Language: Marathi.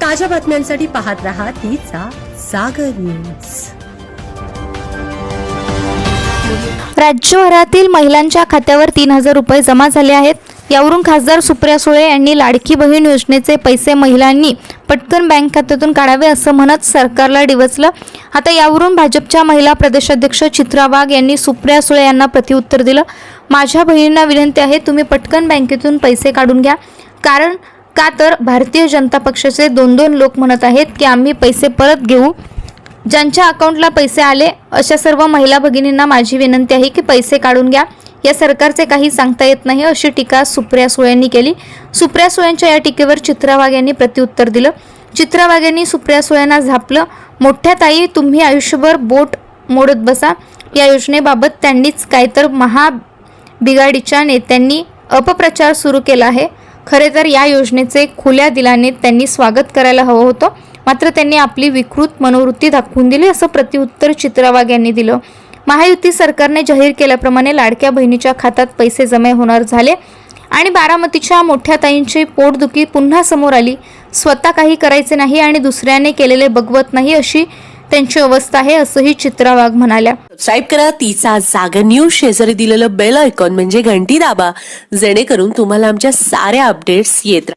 ताज्या बातम्यांसाठी पाहत रहा तिचा सागर न्यूज. राज्यभरातील महिलांच्या खात्यावर तीन हजार रुपये जमा झाले आहेत. यावरून खासदार सुप्रिया सुळे यांनी लाडकी बहीण योजनेचे पैसे महिलांनी पटकन बँक खात्यातून काढावे असं म्हणत सरकारला डिवचलं. आता यावरून भाजपच्या महिला प्रदेशाध्यक्ष चित्रा वाघ यांनी सुप्रिया सुळे यांना प्रतिउत्तर दिलं. माझ्या बहिणींना विनंती आहे तुम्ही पटकन बँकेतून पैसे काढून घ्या. कारण का तर भारतीय जनता पक्षाचे दोन दोन लोक म्हणत आहेत की आम्ही पैसे परत घेऊ. ज्यांच्या अकाउंटला पैसे आले अशा सर्व महिला भगिनींना माझी विनंती आहे की पैसे काढून घ्या. या सरकारचे काही सांगता येत नाही अशी टीका सुप्रिया सुळेंनी केली. सुप्रिया सुळेंच्या या टीकेवर चित्रा वाघ यांनी प्रत्युत्तर दिलं. चित्रा वाघ यांनी सुप्रिया सुळेंना झापलं. मोठ्या ताई तुम्ही आयुष्यभर बोट मोडत बसा. या योजनेबाबत त्यांनीच काय तर महा बिघाडीच्या नेत्यांनी अपप्रचार सुरू केला आहे. खरे तर या योजनेचे खुल्या दिलाने त्यांनी स्वागत करायला हवं होतं. मात्र त्यांनी आपली विकृत मनोवृत्ती दाखवून दिली असं प्रत्युत्तर चित्रावाग यांनी दिलं. महायुती सरकारने जाहीर केल्याप्रमाणे लाडक्या बहिणीच्या खात्यात पैसे जमा होणार झाले आणि बारामतीच्या मोठ्या ताईंची पोटदुखी पुन्हा समोर आली. स्वतः काही करायचे नाही आणि दुसऱ्याने केलेले बघवत नाही अशी त्यांची अवस्था आहे असंही चित्रा वाघ म्हणाल्या. सबस्क्राईब करा तिचा जागर न्यूज शेजारी दिलेलं बेल आयकॉन म्हणजे घंटी दाबा जेणेकरून तुम्हाला आमच्या साऱ्या अपडेट्स येत